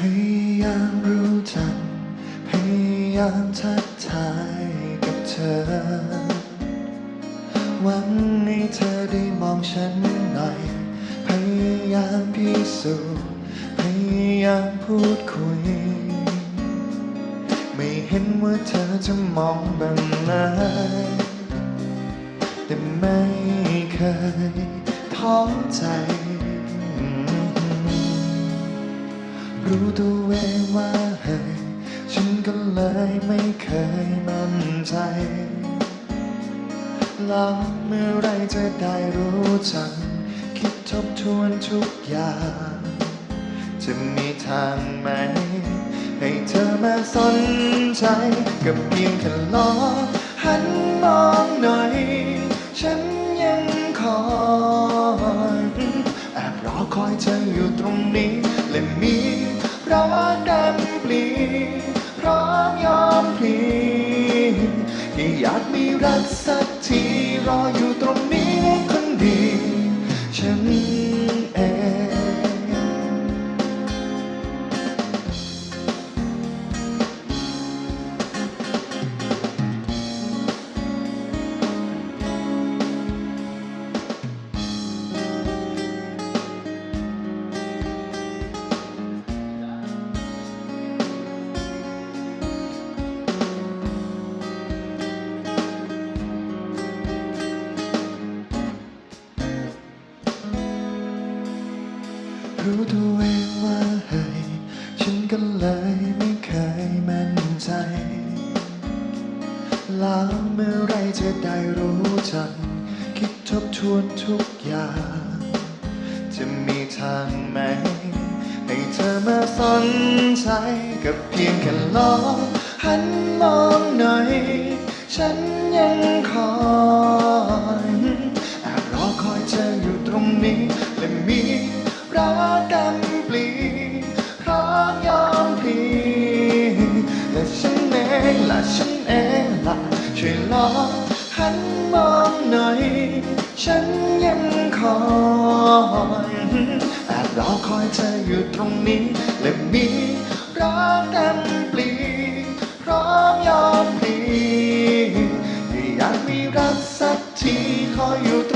พยายามรู้จัก พยายามทักทายกับเธอ หวังให้เธอได้มองฉันหน่อย พยายามพิสูจน์พยายามพูดคุย ไม่เห็นว่าเธอจะมองบ้างไหมแต่ไม่เคยท้อใจ รู้ตัวเองว่าเฮ้ยฉันก็เลยไม่เคยมั่นใจแล้วเมื่อไรจะได้รู้จัก คิดทบทวนทุกอย่าง จะมีทางไหม ให้เธอมาสนใจ กับเพียงแค่ลอหันมองหน่อย ฉันยังคอยแอบรอคอยเธออยู่ตรงนี้และมี รักดำปลีพร้อมยอมพลีที่อยากมีรักสักทีรออยู่ตรงนี้คนดีฉัน รู้ตัวเองว่าเฮ้ยฉันก็เลยไม่เคยมั่นใจ แล้วเมื่อไรจะได้รู้จัก คิดทบทวนทุกอย่าง จะมีทางไหม ให้เธอมาสนใจกับเพียงแค่ลองหันมองหน่อย ฉันยังคอยแอบรอคอยเธออยู่ตรงนี้ และฉันเองและฉันเองล่ะช่วยลองหันมองหน่อย ฉันยังคอยแอบรอคอยเธออยู่ตรงนี้ และมีรักดำปลีพร้อมยอมพลีที่อยากมีรักสักทีคอยอยู่ตรง